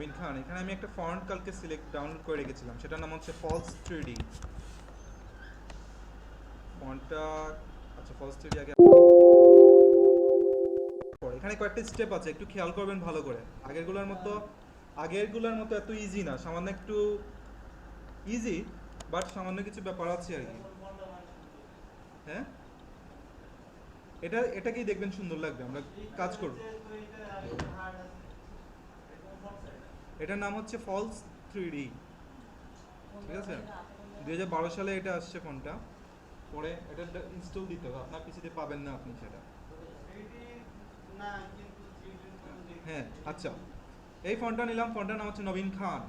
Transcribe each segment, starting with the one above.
নবীন খান। এখানে আমি একটা ফন্ট কালকে সিলেক্ট ডাউনলোড করে রেখেছিলাম। সেটার নাম হচ্ছে ফলস থ্রিডি ফন্টটা আচ্ছা ফলস থ্রিডি আগে। এখানে কয়েকটা স্টেপ আছে, একটু খেয়াল করবেন ভালো করে। আগেরগুলোর মতো আগেরগুলোর মতো এত ইজি না। সামান্য একটু ইজি বাট সামান্য কিছু ব্যাপার আছে আর কি। হ্যাঁ? এটা, এটাকেই দেখবেন সুন্দর লাগবে। আমরা কাজ করব। এটার নাম হচ্ছে ফলস থ্রি ডি ঠিক আছে? দুই হাজার বারো সালে এটা আসছে ফোনটা। পরে এটা ইনস্টল দিতে হবে। আপনার পিসিতে পাবেন না আপনি সেটা। হ্যাঁ আচ্ছা। এই ফোনটা নিলাম। ফোনটার নাম হচ্ছে নবীন খান।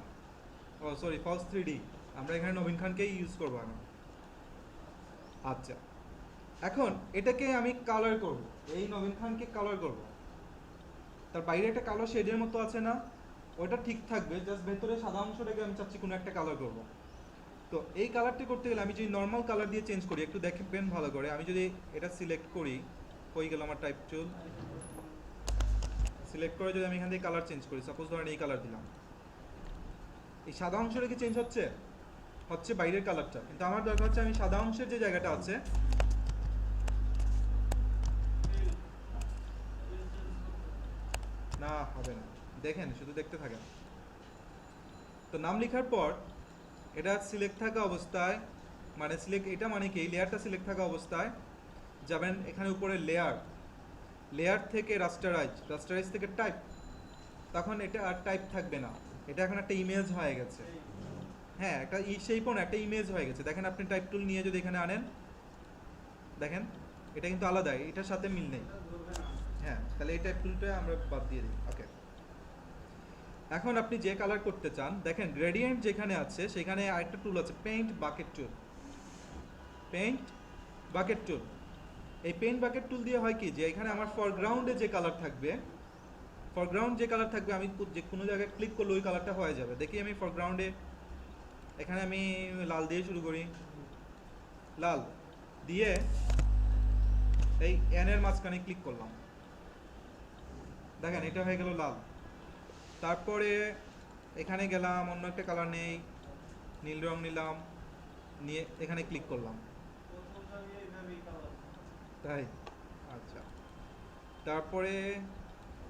ও সরি ফলস থ্রি ডি আমরা এখানে নবীন খানকেই ইউজ করব আমি। আচ্ছা। এখন এটাকে আমি কালার করব। এই নবীন খানকে কালার করব। তার বাইরে একটা কালো শেডের মতো আছে না? ওটা ঠিক থাকবে জাস্ট ভেতরে সাদা অংশটাকে আমি চাচ্ছি কোনো একটা কালার করব। তো এই কালারটি করতে গেলে আমি যদি নর্মাল কালার দিয়ে চেঞ্জ করি, একটু দেখবেন ভালো করে, আমি যদি এটা সিলেক্ট করি, হয়ে গেল আমার টাইপ টুল সিলেক্ট করে যদি আমি এখান থেকে কালার চেঞ্জ করি সাপোজ ধরেন এই কালার দিলাম। এই সাদা অংশটা কি চেঞ্জ হচ্ছে? হচ্ছে বাইরের কালারটা কিন্তু আমার দরকার হচ্ছে আমি সাদা অংশের যে জায়গাটা আছে না হবে না দেখেন, শুধু দেখতে থাকেন। তো নাম লেখার পর এটা সিলেক্ট থাকা অবস্থায় মানে সিলেক্ট এটা মানে কি? লেয়ারটা সিলেক্ট থাকা অবস্থায় যাবেন এখানে উপরে লেয়ার লেয়ার থেকে রাস্টারাইজ রাস্টারাইজ থেকে টাইপ তখন এটা আর টাইপ থাকবে না। এটা এখন একটা ইমেজ হয়ে গেছে। হ্যাঁ একটা ই সেই না, একটা ইমেজ হয়ে গেছে। দেখেন আপনি টাইপ টুল নিয়ে যদি এখানে আনেন, দেখেন, এটা কিন্তু আলাদা, এটার সাথে মিল নেই। হ্যাঁ তাহলে এই টাইপ টুলটা আমরা বাদ দিয়ে দিই। ওকে এখন আপনি যে কালার করতে চান, দেখেন গ্রেডিয়েন্ট যেখানে আছে, সেখানে আরেকটা টুল আছে paint bucket tool paint bucket tool এই পেইন্ট বাকেট টুল দিয়ে হয় কি? যে এখানে আমার ফরগ্রাউন্ডে যে কালার থাকবে ফরগ্রাউন্ড যে কালার থাকবে, আমি যে কোনো জায়গায় ক্লিক করলে ওই কালারটা হয়ে যাবে। দেখি আমি ফরগ্রাউন্ডে এখানে আমি লাল দিয়ে শুরু করি। লাল দিয়ে এই এনের মাঝখানে ক্লিক করলাম। দেখেন এটা হয়ে গেল লাল। তারপরে এখানে গেলাম, অন্য একটা কালার নেই, নীল রং নিলাম, নিয়ে এখানে ক্লিক করলাম। তাই? আচ্ছা। তারপরে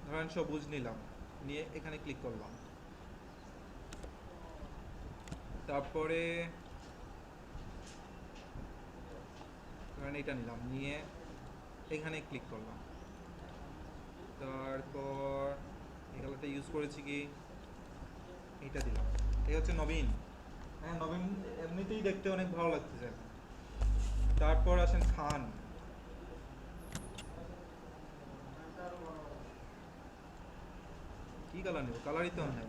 ধরেন সবুজ নিলাম, নিয়ে এখানে ক্লিক করলাম। তারপরে এটা নিলাম, নিয়ে এখানে ক্লিক করলাম। তারপর এই কালারটা ইউজ করেছি কি? এইটা দিলাম। এই হচ্ছে নবীন। হ্যাঁ নবীন এমনিতেই দেখতে অনেক ভালো লাগতেছে। তারপর আসেন খান। কি কালার নেব? কালারই তো নাই।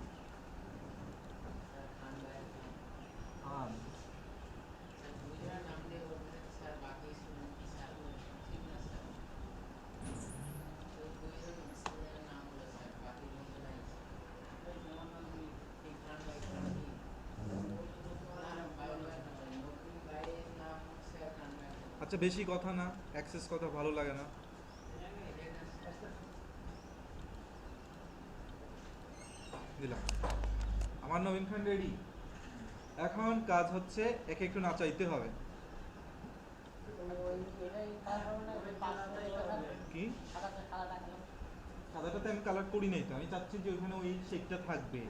আচ্ছা বেশি কথা না অ্যাক্সেস কথা ভালো লাগে না। দিলাম। আমার নবীন খান রেডি এখন কাজ হচ্ছে একে একটু নাচাইতে হবে। কি? সাদাটাতে আমি কালার করি নাই তো, আমি চাচ্ছি যে ওইখানে ওই শেকটা থাকবে।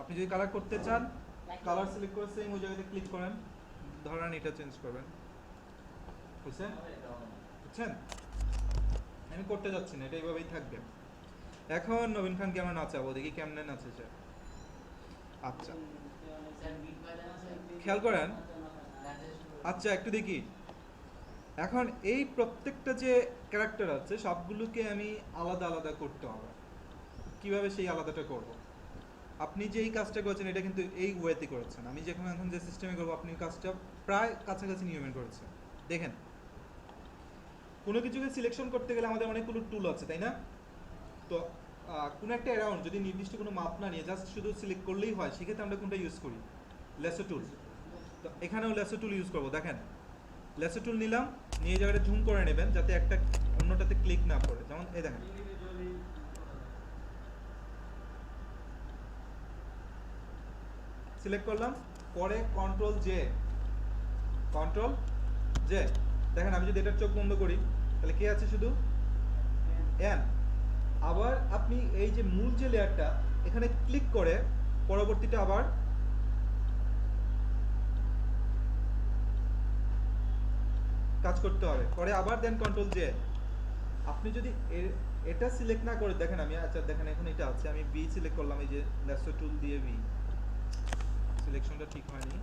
আপনি যদি কালার করতে চান কালার সিলেক্ট করে সেম ওই জায়গাতে ক্লিক করেন। ধরেন এটা চেঞ্জ করবেন। বুঝছেন? বুঝছেন? আমি করতে যাচ্ছি না, এটা এইভাবেই থাকবে। এখন নবীন খানকে আমরা নাচাবো, দেখি কেমনে নাচেছে আচ্ছা। খেয়াল করেন? আচ্ছা একটু দেখি। এখন এই প্রত্যেকটা যে ক্যারেক্টার আছে, সবগুলোকে আমি আলাদা আলাদা করতে হবে। কীভাবে সেই আলাদাটা করব? আপনি যে এই কাজটা করেছেন, এটা কিন্তু এই ওয়েতে করেছেন। আমি যেখানে এখন যে সিস্টেমে করব, আপনি কাজটা প্রায় কাছাকাছি নিয়মে করেছেন। দেখেন কোনো কিছুকে সিলেকশন করতে গেলে আমাদের অনেকগুলো টুল আছে, তাই না? তো কোনো একটা অ্যারাউন্ড যদি নির্দিষ্ট কোনো মাপ না নিয়ে জাস্ট শুধু সিলেক্ট করলেই হয়, সেক্ষেত্রে আমরা কোনটা ইউজ করি? লেসো টুল তো এখানেও লেসো টুল ইউজ করব, দেখেন। লেসো টুল নিলাম, নিয়ে জায়গাটা ঝুম করে নেবেন, যাতে একটা অন্যটাতে ক্লিক না করে যেমন, এই দেখেন। সিলেক্ট করলাম, পরে কন্ট্রোল জে কন্ট্রোল জে দেখেন, আমি যদি এটার চোখ বন্ধ করি, তাহলে কে আছে শুধু? এন আবার আপনি এই যে মূল যে লেয়ারটা, এখানে ক্লিক করে পরবর্তীটা আবার কাজ করতে হবে। পরে আবার দেন কন্ট্রোল জে আপনি যদি এটা সিলেক্ট না করে, দেখেন আমি আচ্ছা দেখেন এখন এটা আছে, আমি বি সিলেক্ট করলাম, এই যে ল্যাসো টুল দিয়ে বি সিলেকশনটা ঠিক হয়নি।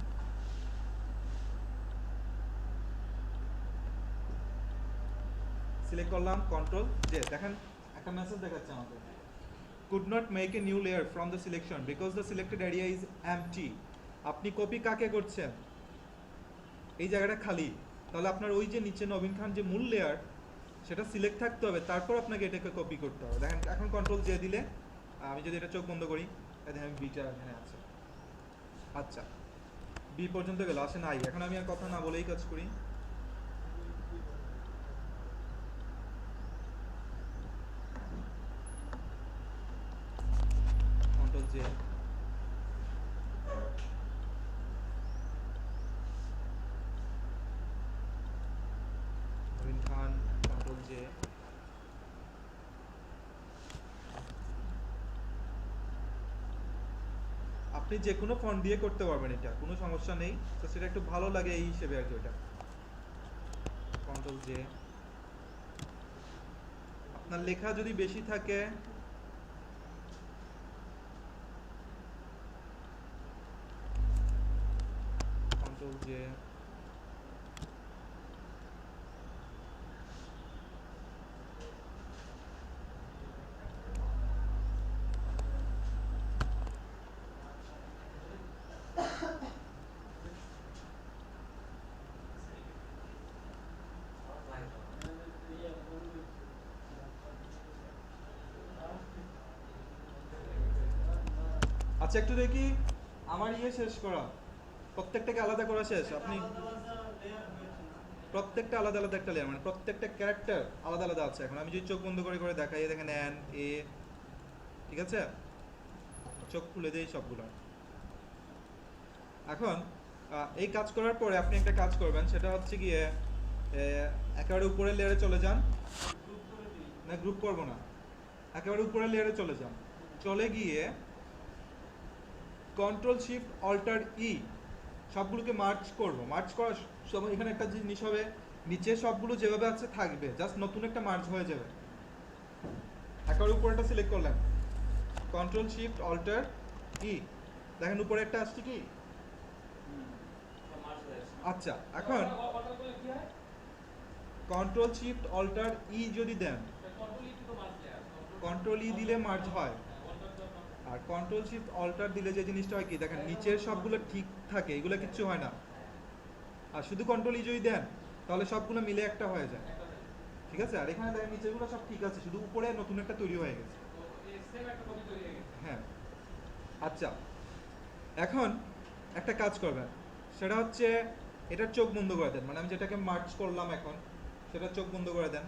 সিলেক্ট করলাম কন্ট্রোল জে দেখেন, একটা মেসেজ দেখাচ্ছে আমাকে। Could not make a new layer from the selection because the selected area is empty আপনি কপি কাকে করছেন? এই জায়গাটা খালি। তাহলে আপনার ওই যে নিচে নবীন খান যে মূল লেয়ার সেটা সিলেক্ট থাকতে হবে, তারপর আপনাকে এটাকে কপি করতে হবে। দেখেন, এখন কন্ট্রোল জে দিলে, আমি যদি এটা চোখ বন্ধ করি দেখেন বিটা এখানে আছে। আচ্ছা বি পর্যন্ত গেল, আসে নাই। এখন আমি আর কথা না বলেই কাজ করি। কন্ট্রোল জে আপনি যে কোনো ফন্ট দিয়ে করতে পারবেন এটা, কোনো সমস্যা নেই। তো সেটা একটু ভালো লাগে এই হিসেবে আর কি ওটা। কন্ট্রোল জে আপনার লেখা যদি বেশি থাকে কন্ট্রোল জে আচ্ছা একটু দেখি। আমার ইয়ে শেষ করা। প্রত্যেকটাকে আলাদা করা শেষ, আপনি প্রত্যেকটা আলাদা আলাদা একটা লেয়ার মানে প্রত্যেকটা ক্যারেক্টার আলাদা আলাদা আছে। এখন আমি যদি চোখ বন্ধ করে করে দেখাই দেখেন এন এ ঠিক আছে? চোখ খুলে দেই সবগুলো। এখন এই কাজ করার পরে আপনি একটা কাজ করবেন, সেটা হচ্ছে গিয়ে একেবারে উপরের লেয়ারে চলে যান। না গ্রুপ করব না। একেবারে উপরের লেয়ারে চলে যান। চলে গিয়ে কন্ট্রোল শিফট অল্টার ই সবগুলোকে মার্চ করব। মার্চ করার সময় এখানে একটা জিনিস হবে নিচে সবগুলো যেভাবে আছে থাকবে জাস্ট নতুন একটা মার্চ হয়ে যাবে। একেবারে উপরেটা সিলেক্ট করলাম। কন্ট্রোল শিফট অল্টার ই দেখেন উপরে একটা আসছে কি? আচ্ছা এখন কন্ট্রোল শিফট অল্টার ই যদি দেন কন্ট্রোল ই দিলে মার্জ হয়। আর কন্ট্রোল শিফট অল্টার দিলে যে জিনিসটা হয় কি, দেখেন নিচের সবগুলো ঠিক থাকে, এগুলো কিচ্ছু হয় না। আর শুধু কন্ট্রোল ই যদি দেন, তাহলে সবগুলো মিলে একটা হয়ে যায়। ঠিক আছে? আর এখানে দেখেন নিচেগুলো সব ঠিক আছে, শুধু উপরে নতুন একটা তৈরি হয়ে গেছে। হ্যাঁ। আচ্ছা। এখন একটা কাজ করবেন, সেটা হচ্ছে এটার চোখ বন্ধ করে দেন। মানে আমি যেটাকে মার্চ করলাম এখন, সেটা চোখ বন্ধ করে দেন।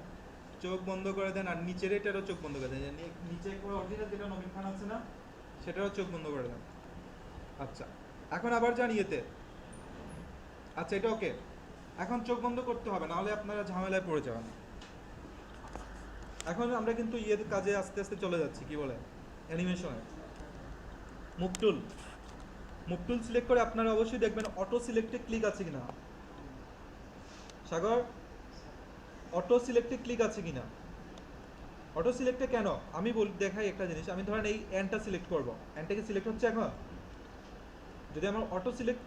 চোখ বন্ধ করে দেন আর নিচের এটারও চোখ বন্ধ করে দেন। নিচে অরিজিনাল যেটা নবীন খান আছে না সেটারও চোখ বন্ধ করে দেন। আচ্ছা এখন আবার যান ইয়েতে। আচ্ছা এটা ওকে এখন চোখ বন্ধ করতে হবে, নাহলে আপনারা ঝামেলায় পড়ে যাবেন। এখন আমরা কিন্তু ইয়ের কাজে আস্তে আস্তে চলে যাচ্ছি, কি বলে? অ্যানিমেশনে move tool move tool select করে আপনারা অবশ্যই দেখবেন অটো সিলেক্টে ক্লিক আছে কিনা। সাগর অটো সিলেক্টে ক্লিক আছে কিনা? অটো সিলেক্টে কেন? আমি বল, দেখাই একটা জিনিস। আমি ধরেন এই এনটা সিলেক্ট করব। এনটাকে সিলেক্ট হচ্ছে এখন? যদি আমার অটো সিলেক্ট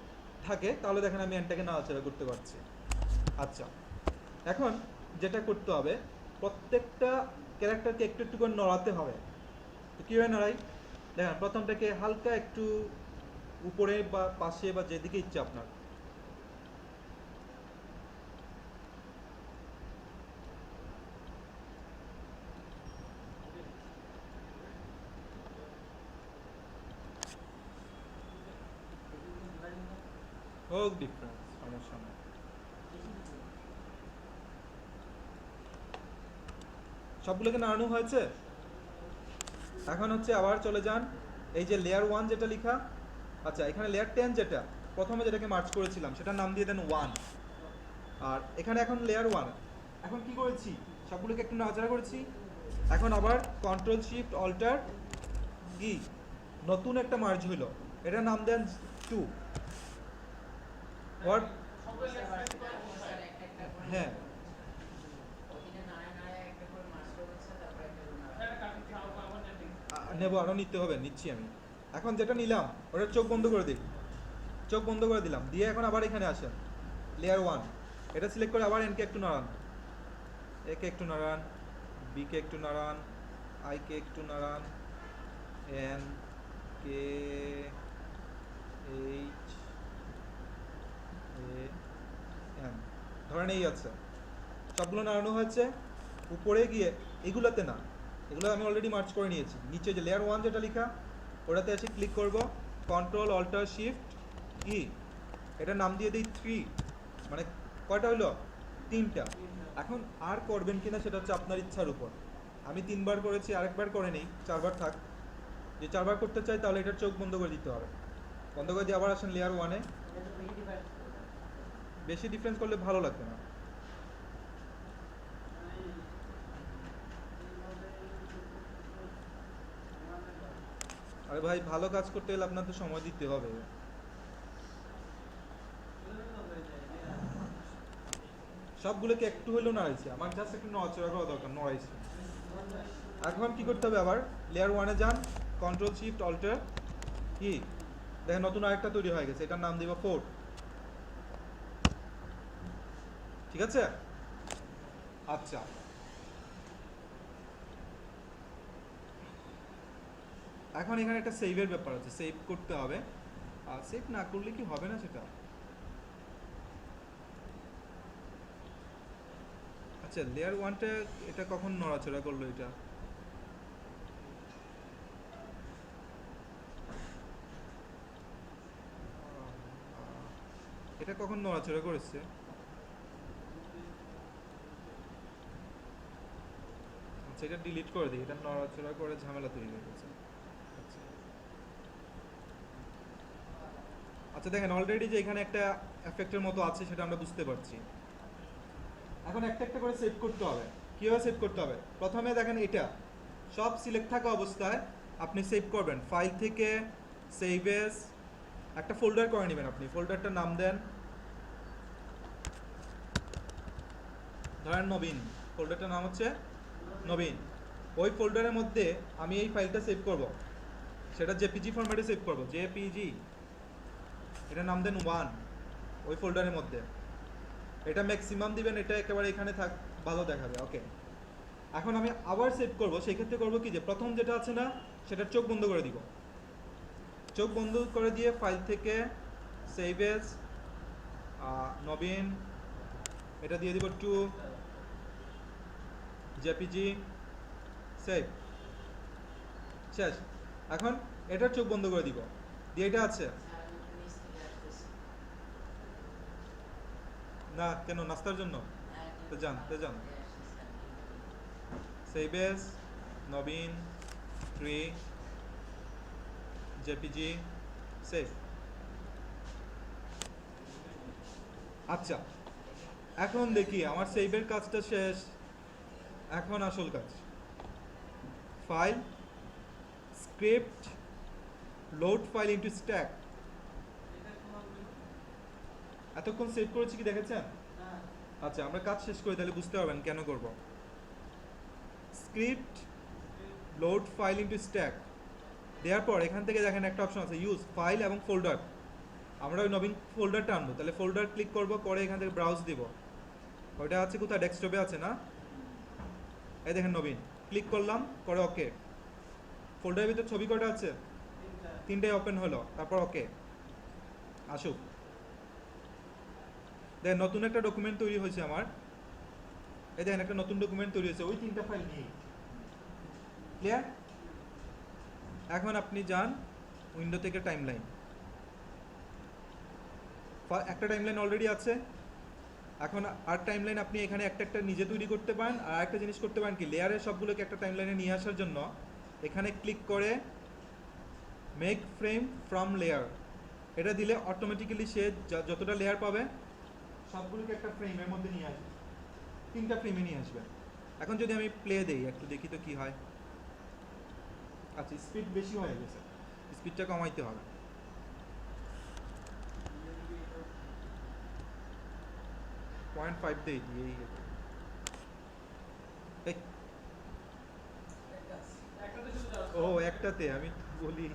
থাকে, তাহলে দেখেন আমি এনটাকে নাড়াচাড়া করতে পারছি। আচ্ছা। এখন যেটা করতে হবে, প্রত্যেকটা ক্যারেক্টারকে একটু একটু করে নড়াতে হবে। তো কীভাবে নড়াই? দেখেন, প্রথমটাকে হালকা একটু উপরে বা পাশে বা যেদিকে ইচ্ছে আপনার। হোক ডিফারেন্স সমস্যা নেই সবগুলোকে নাড়ানো হয়েছে। এখন হচ্ছে আবার চলে যান। এই যে লেয়ার ওয়ান যেটা লেখা আচ্ছা এখানে লেয়ার টেন যেটা, প্রথমে যেটাকে মার্চ করেছিলাম, সেটার নাম দিয়ে দেন ওয়ান আর এখানে এখন লেয়ার ওয়ান এখন কি করেছি? সবগুলোকে একটু নাড়াচাড়া করেছি। এখন আবার কন্ট্রোল শিফট অল্টার ই নতুন একটা মার্জ হইল। এটার নাম দেন টু হোয়াট হ্যাঁ। নেব আরও নিতে হবে, নিচ্ছি আমি। এখন যেটা নিলাম, ওটা চোখ বন্ধ করে দিই। চোখ বন্ধ করে দিলাম। দিয়ে এখন আবার এখানে আসেন। লেয়ার ওয়ান এটা সিলেক্ট করে আবার এনকে একটু নাড়ান। একে একটু নাড়ান বিকে একটু নাড়ান আইকে একটু নাড়ান N K H A M ধরেন এই আছে সবগুলো নাড়ানো হয়েছে। উপরে গিয়ে এগুলোতে না, এগুলো আমি অলরেডি মার্চ করে নিয়েছি। নিচে যে লেয়ার ওয়ান যেটা লেখা, ওটাতে এসে ক্লিক করব। কন্ট্রোল অল্টার শিফট ই এটা নাম দিয়ে দিই থ্রি মানে কয়টা হলো? তিনটা। এখন আর করবেন কিনা সেটা হচ্ছে আপনার ইচ্ছার উপর। আমি তিনবার করেছি, আরেকবার করে নেই। চারবার থাক। যে চারবার করতে চাই তাহলে এটার চোখ বন্ধ করে দিতে হবে। বন্ধ করে দিয়ে আবার আসেন লেয়ার ওয়ানে বেশি ডিফারেন্স করলে ভালো লাগবে না। আরে ভাই, ভালো কাজ করতে গেলে আপনার তো সময় দিতে হবে। সবগুলোকে একটু হলেও নাড়াইছি। আমার জাস্ট একটু নড়াচড়া করা দরকার, নড়াইছি। এখন কি করতে হবে আবার? লেয়ার ওয়ানে যান কন্ট্রোল শিফট অল্টার কি? দেখেন নতুন আরেকটা তৈরি হয়ে গেছে, এটার নাম দিব ফোর ঠিক আছে? আচ্ছা। এখন এখানে একটা সেভের ব্যাপার আছে সেভ করতে হবে। আর সেভ না করলে কি হবে না সেটা? আচ্ছা লেয়ার ওয়ানটা এটা কখন নড়াচড়া করল এটা? এটা কখন নড়াচড়া করেছে? আচ্ছা এটা ডিলিট করে দিই, এটা নড়াচড়া করে ঝামেলা তৈরি হয়ে গেছে। আচ্ছা। আচ্ছা দেখেন অলরেডি যে এখানে একটা এফেক্টের মতো আছে, সেটা আমরা বুঝতে পারছি। এখন একটা একটা করে সেভ করতে হবে। কীভাবে সেভ করতে হবে? প্রথমে দেখেন এটা। সব সিলেক্ট থাকা অবস্থায় আপনি সেভ করবেন। ফাইল থেকে সেভ এস একটা ফোল্ডার করে নেবেন আপনি। ফোল্ডারটার নাম দেন। ধরেন নবীন। ফোল্ডারটার নাম হচ্ছে নবীন, ওই ফোল্ডারের মধ্যে আমি এই ফাইলটা সেভ করব। সেটা জেপিজি ফরম্যাটে সেভ করব জেপিজি এটার নাম দেন ওয়ান ওই ফোল্ডারের মধ্যে। এটা ম্যাক্সিমাম দিবেন, এটা একেবারে এখানে থাক, ভালো দেখাবে ওকে এখন আমি আবার সেভ করব সেই ক্ষেত্রে করব কি যে, প্রথম যেটা আছে না সেটার চোখ বন্ধ করে দিব। চোখ বন্ধ করে দিয়ে ফাইল থেকে সেভ এস নবীন, এটা দিয়ে দিব টু জেপিজি সেভ শেষ। এখন এটার চোখ বন্ধ করে দিব। দিয়ে এটা আছে। না, কেন? নাস্তার জন্য? তো যান তো যান। Save as, Nabin, three, JPG save আচ্ছা। এখন দেখি, আমার সেভের কাজটা শেষ। এখন আসল কাজ। File script load file into stack এতক্ষণ সেভ করেছি কি দেখেছেন? আচ্ছা আমরা কাজ শেষ করি তাহলে বুঝতে পারবেন কেন করব। Script load file into stack দেওয়ার পর এখান থেকে দেখেন একটা অপশন আছে ইউজ ফাইল এবং ফোল্ডার আমরা ওই নবীন ফোল্ডারটা আনব তাহলে ফোল্ডার ক্লিক করব পরে এখান থেকে ব্রাউজ দিব। ওইটা আছে কোথায়? ডেস্কটপে আছে না? এই দেখেন নবীন ক্লিক করলাম, করে ওকে ফোল্ডারের ভিতর ছবি কটা আছে? তিনটাই ওপেন হলো, তারপর ওকে আসুক। দেখেন, নতুন একটা ডকুমেন্ট তৈরি হয়েছে আমার। এই দেখেন, একটা নতুন ডকুমেন্ট তৈরি হয়েছে, ওই তিনটা ফাইল নিয়ে। ক্লিয়ার এখন আপনি যান উইন্ডো থেকে টাইমলাইন একটা টাইমলাইন অলরেডি আছে। এখন আর টাইম লাইন আপনি এখানে একটা একটা নিজে তৈরি করতে পারেন, আর একটা জিনিস করতে পারেন কি? লেয়ারের সবগুলোকে একটা টাইম লাইনে নিয়ে আসার জন্য এখানে ক্লিক করে মেক ফ্রেম ফ্রম লেয়ার এটা দিলে অটোমেটিক্যালি সে যতটা লেয়ার পাবে, সবগুলোকে একটা ফ্রেমের মধ্যে নিয়ে আসবে। তিনটা ফ্রেমে নিয়ে আসবে। এখন যদি আমি প্লে দেই, একটু দেখি তো কি হয়। আচ্ছা স্পিড বেশি হয়ে গেছে। স্পিডটা কমাইতে হবে। পয়েন্ট দেই এই এই, ও একটাতে আমি বলি।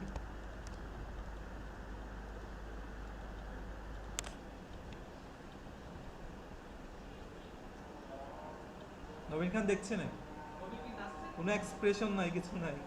নবীন খান দেখছে না? কোনো এক্সপ্রেশন নাই কিছু নাই।